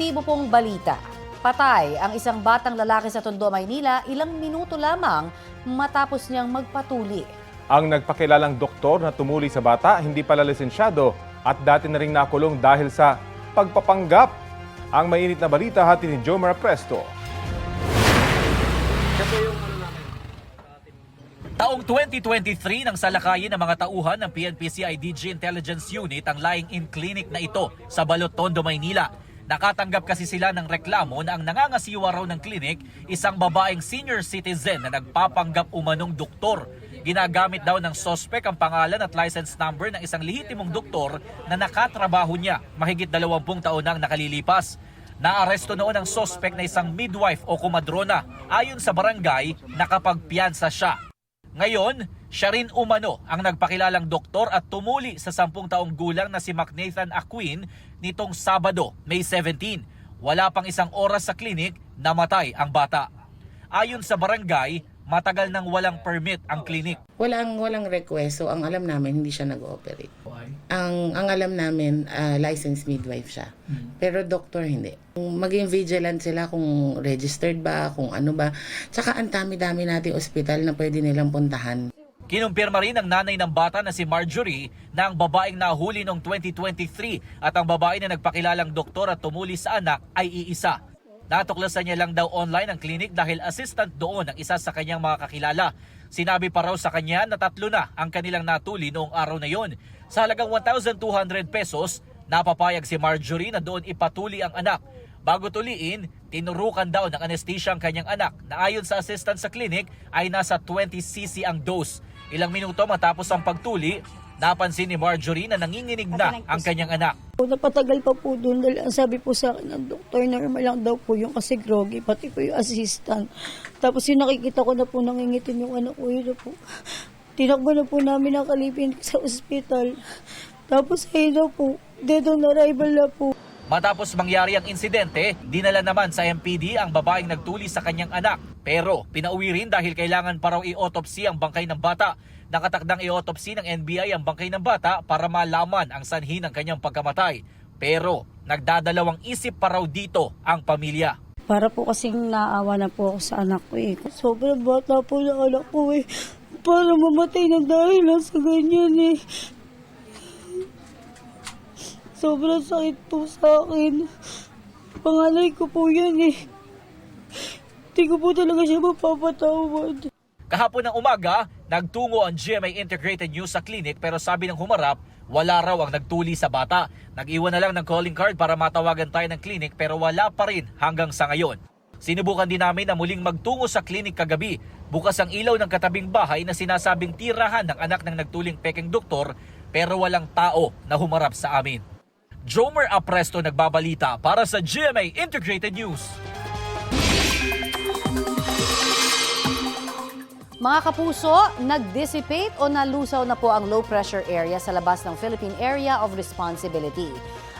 positibo pong balita. Patay ang isang batang lalaki sa Tondo, Maynila ilang minuto lamang matapos niyang magpatuli. Ang nagpakilalang doktor na tumuli sa bata hindi pala lisensyado at dati na ring nakulong dahil sa pagpapanggap. Ang mainit na balita hati ni Jomar Presto. Taong 2023 nang salakayin ng mga tauhan ng PNP-CIDG Intelligence Unit ang lying-in clinic na ito sa Balot, Tondo, Maynila. Nakatanggap kasi sila ng reklamo na ang nangangasiwa raw ng clinic isang babaeng senior citizen na nagpapanggap umanong doktor. Ginagamit daw ng sospek ang pangalan at license number ng isang lehitimong doktor na nakatrabaho niya mahigit 20 taon nang nakalilipas. Naaresto noon ang sospek na isang midwife o kumadrona. Ayon sa barangay, nakapagpiyansa siya. Ngayon, siya rin umano ang nagpakilalang doktor at tumuli sa 10 taong gulang na si McNathan Aquin nitong Sabado, May 17. Wala pang isang oras sa klinik, namatay ang bata. Ayon sa barangay, matagal nang walang permit ang klinik. Walang walang request. So ang alam namin hindi siya nag-ooperate. Ang ang alam namin ah, licensed midwife siya. Pero doctor hindi. Kung Maging vigilant sila kung registered ba, kung ano ba. Tsaka ang dami-dami nating ospital na pwede nilang puntahan. Kinumpirma rin ng nanay ng bata na si Marjorie na ang babaeng nahuli noong 2023 at ang babae na nagpakilalang doktor at tumuli sa anak ay iisa. Natuklasan niya lang daw online ang clinic dahil assistant doon ang isa sa kanyang mga kakilala. Sinabi pa raw sa kanya na tatlo na ang kanilang natuli noong araw na yon. Sa halagang 1,200 pesos, napapayag si Marjorie na doon ipatuli ang anak. Bago tuliin, tinurukan daw ng anesthesia ang kanyang anak na ayon sa assistant sa clinic ay nasa 20cc ang dose. Ilang minuto matapos ang pagtuli, napansin ni Marjorie na nanginginig na ang kanyang anak. Po, Napatagal pa po doon dahil ang sabi po sa akin ng doktor, normal lang daw po yung kasi groggy, pati po yung assistant. Tapos yung nakikita ko na po nangingitim yung anak ko, yun po. Tinakbo na po namin ang kalipin sa ospital. Tapos ayun na po, dead on arrival na po. Matapos mangyari ang insidente, dinala naman sa MPD ang babaeng nagtuli sa kanyang anak. Pero pinauwi rin dahil kailangan pa raw i-autopsy ang bangkay ng bata. Nakatakdang i-autopsy ng NBI ang bangkay ng bata para malaman ang sanhi ng kanyang pagkamatay. Pero nagdadalawang isip pa raw dito ang pamilya. Para po kasing naawa na po ako sa anak ko eh. Sobrang bata po na anak ko eh. Para mamatay na dahil sa ganyan eh. Sobrang sakit po sa akin. Pangalay ko po yan eh. Hindi ko po talaga siya mapapatawad. Kahapon ng umaga, nagtungo ang GMA Integrated News sa clinic pero sabi ng humarap, wala raw ang nagtuli sa bata. Nag-iwan na lang ng calling card para matawagan tayo ng clinic pero wala pa rin hanggang sa ngayon. Sinubukan din namin na muling magtungo sa clinic kagabi. Bukas ang ilaw ng katabing bahay na sinasabing tirahan ng anak ng nagtuling peking doktor pero walang tao na humarap sa amin. Jomer Apresto nagbabalita para sa GMA Integrated News. Mga kapuso, nag-dissipate o nalusaw na po ang low pressure area sa labas ng Philippine Area of Responsibility.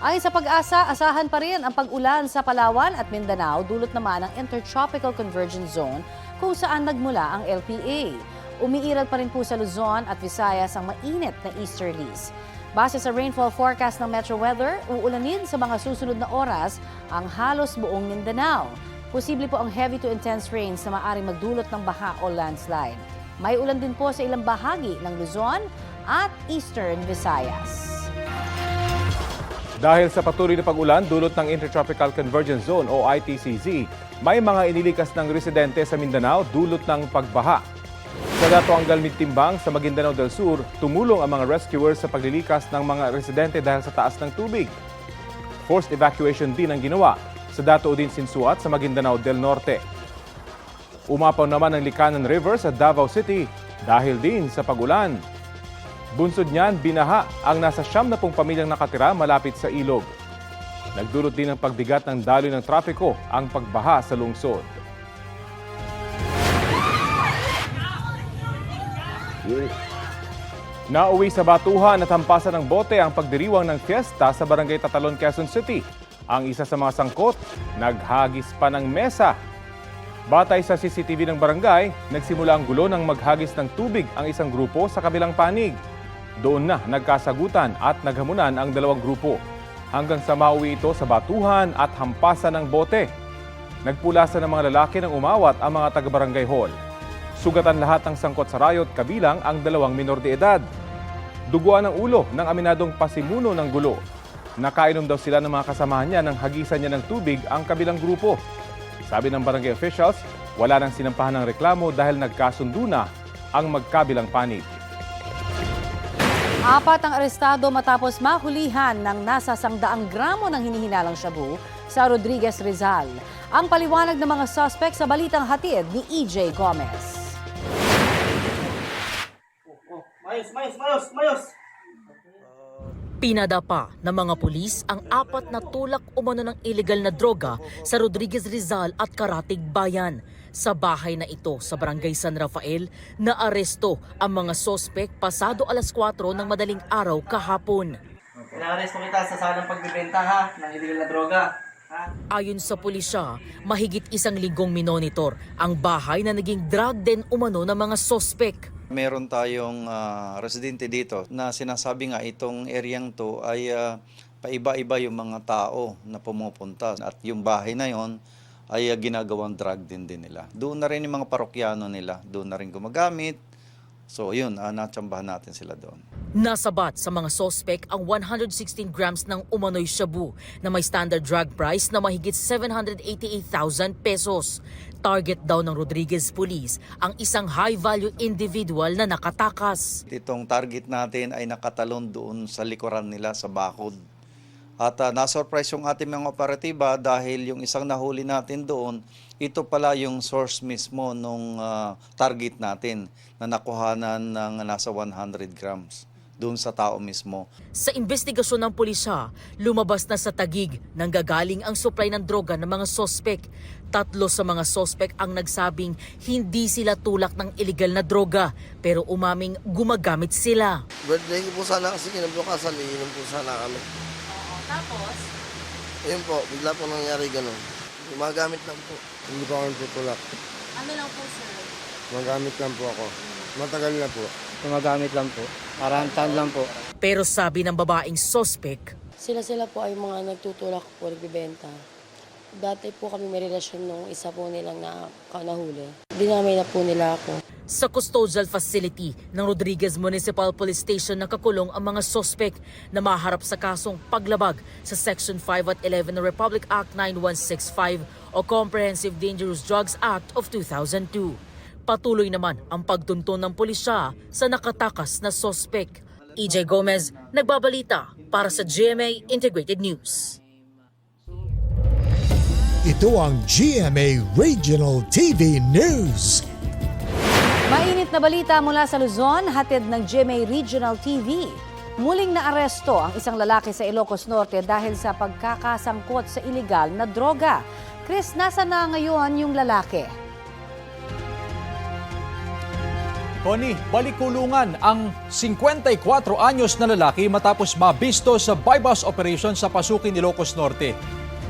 Ayon sa pag-asa, asahan pa rin ang pag-ulan sa Palawan at Mindanao dulot naman ng Intertropical Convergence Zone kung saan nagmula ang LPA. Umiiral pa rin po sa Luzon at Visayas ang mainit na easterlies. Base sa rainfall forecast ng Metro Weather, uulanin sa mga susunod na oras ang halos buong Mindanao. Posible po ang heavy to intense rains na maaaring magdulot ng baha o landslide. May ulan din po sa ilang bahagi ng Luzon at Eastern Visayas. Dahil sa patuloy na pag-ulan dulot ng Intertropical Convergence Zone o ITCZ, may mga inilikas ng residente sa Mindanao dulot ng pagbaha. Sa Dato Angal Timbang sa Maguindanao del Sur, tumulong ang mga rescuers sa paglilikas ng mga residente dahil sa taas ng tubig. Forced evacuation din ang ginawa sa Dato Udin Sinsuat sa Maguindanao del Norte. Umapaw naman ang Likanan River sa Davao City dahil din sa pagulan. Bunsod niyan, binaha ang nasa siyam na pong pamilyang nakatira malapit sa ilog. Nagdulot din ng pagbigat ng daloy ng trapiko ang pagbaha sa lungsod. Nauwi sa batuhan at hampasan ng bote ang pagdiriwang ng fiesta sa Barangay Tatalon, Quezon City. Ang isa sa mga sangkot, naghagis pa ng mesa. Batay sa CCTV ng barangay, nagsimula ang gulo ng maghagis ng tubig ang isang grupo sa kabilang panig. Doon na nagkasagutan at naghamunan ang dalawang grupo. hanggang sa mauwi ito sa batuhan at hampasan ng bote. Nagpulasan ng mga lalaki ng umawat ang mga taga-barangay hall. Sugatan lahat ng sangkot sa riot kabilang ang dalawang minor de edad. Duguan ang ulo ng aminadong pasimuno ng gulo. Nakainom daw sila ng mga kasamahan niya nang hagisan niya ng tubig ang kabilang grupo. Sabi ng barangay officials, wala nang sinampahan ng reklamo dahil nagkasundo na ang magkabilang panig. Apat ang arestado matapos mahulihan ng nasa sangdaang gramo ng hinihinalang shabu sa Rodriguez Rizal. Ang paliwanag ng mga suspect sa balitang hatid ni EJ Gomez. Mayos, mayos, mayos, mayos! Pinadapa ng mga pulis ang apat na tulak umano ng illegal na droga sa Rodriguez Rizal at Karatig Bayan. Sa bahay na ito sa Barangay San Rafael, naaresto ang mga sospek pasado alas 4 ng madaling araw kahapon. Inaarest mo kita sa salang pagbibenta ha, ng illegal na droga. Ayon sa pulisya, mahigit isang linggong minonitor ang bahay na naging drug den umano ng mga sospek. Meron tayong ah, residente dito na sinasabi nga itong eryang to ay ah, paiba-iba yung mga tao na pumupunta at yung bahay na yon ay ah, ginagawang drug din din nila. Doon na rin yung mga parokyano nila, doon na rin gumagamit. So yun, uh, natsambahan natin sila doon. Nasabat sa mga sospek ang 116 grams ng umano'y shabu na may standard drug price na mahigit 788,000 pesos. Target daw ng Rodriguez Police ang isang high-value individual na nakatakas. Itong target natin ay nakatalon doon sa likuran nila sa bakod. At uh, na-surprise yung ating mga operatiba dahil yung isang nahuli natin doon, ito pala yung source mismo nung ah, target natin na nakuhanan ng nasa 100 grams doon sa tao mismo. Sa investigasyon ng pulisya, lumabas na sa tagig nang gagaling ang supply ng droga ng mga sospek. Tatlo sa mga sospek ang nagsabing hindi sila tulak ng illegal na droga pero umaming gumagamit sila. Birthday ko po sana kasi kinabukasan, iinom po sana kami. Tapos? Ayun po, bigla po nangyari ganun. Gumagamit lang po. Hindi po ako tutulak. Ano lang po sir? Magamit lang po ako. Matagal na po. Gumagamit lang po. Parang tan lang po. Pero sabi ng babaeng sospek, Sila-sila po ay mga nagtutulak po, nagbibenta. Dati po kami may relasyon nung isa po nilang na nahuli. Dinamay na po nila ako. Sa custodial facility ng Rodriguez Municipal Police Station nakakulong ang mga sospek na maharap sa kasong paglabag sa Section 5 at 11 ng Republic Act 9165 o Comprehensive Dangerous Drugs Act of 2002. Patuloy naman ang pagtunton ng pulisya sa nakatakas na sospek. EJ Gomez, nagbabalita para sa GMA Integrated News. Ito ang GMA Regional TV News. Mainit na balita mula sa Luzon, hatid ng GMA Regional TV. Muling naaresto ang isang lalaki sa Ilocos Norte dahil sa pagkakasangkot sa iligal na droga. Chris, nasa na ngayon yung lalaki? Connie, balikulungan ang 54 anyos na lalaki matapos mabisto sa bypass operation sa Pasukin, Ilocos Norte.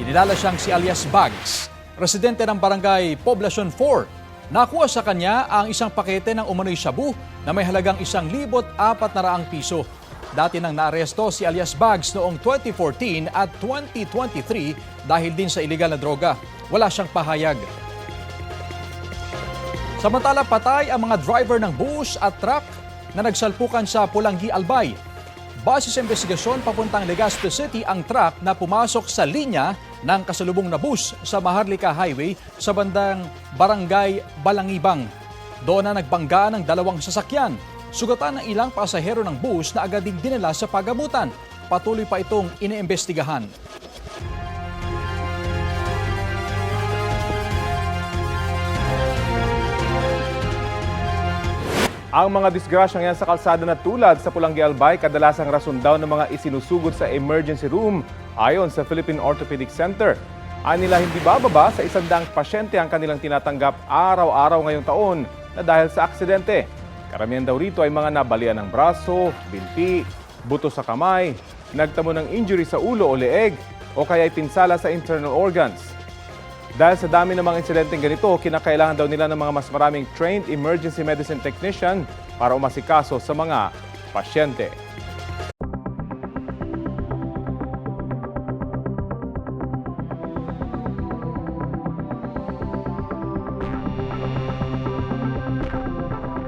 Kinilala siyang si alias Bags, residente ng barangay Poblacion 4. Nakuha sa kanya ang isang pakete ng umano'y shabu na may halagang 1,400 piso. Dati nang naaresto si alias Bags noong 2014 at 2023 dahil din sa iligal na droga. Wala siyang pahayag. Samantala patay ang mga driver ng bus at truck na nagsalpukan sa Pulanggi, Albay. Base sa investigasyon, papuntang Legazpi City ang truck na pumasok sa linya ng kasalubong na bus sa Maharlika Highway sa bandang Barangay Balangibang. Doon na nagbangga ng dalawang sasakyan. Sugatan ng ilang pasahero ng bus na agad ding dinala sa pagamutan. Patuloy pa itong iniimbestigahan. Ang mga disgrasyang yan sa kalsada na tulad sa Pulanggi Albay, kadalasang rason daw ng mga isinusugod sa emergency room ayon sa Philippine Orthopedic Center. Anila hindi bababa sa isang daang pasyente ang kanilang tinatanggap araw-araw ngayong taon na dahil sa aksidente. Karamihan daw rito ay mga nabalian ng braso, binti, buto sa kamay, nagtamo ng injury sa ulo o leeg, o kaya ay pinsala sa internal organs. Dahil sa dami ng mga insidenteng ganito, kinakailangan daw nila ng mga mas maraming trained emergency medicine technician para umasikaso sa mga pasyente.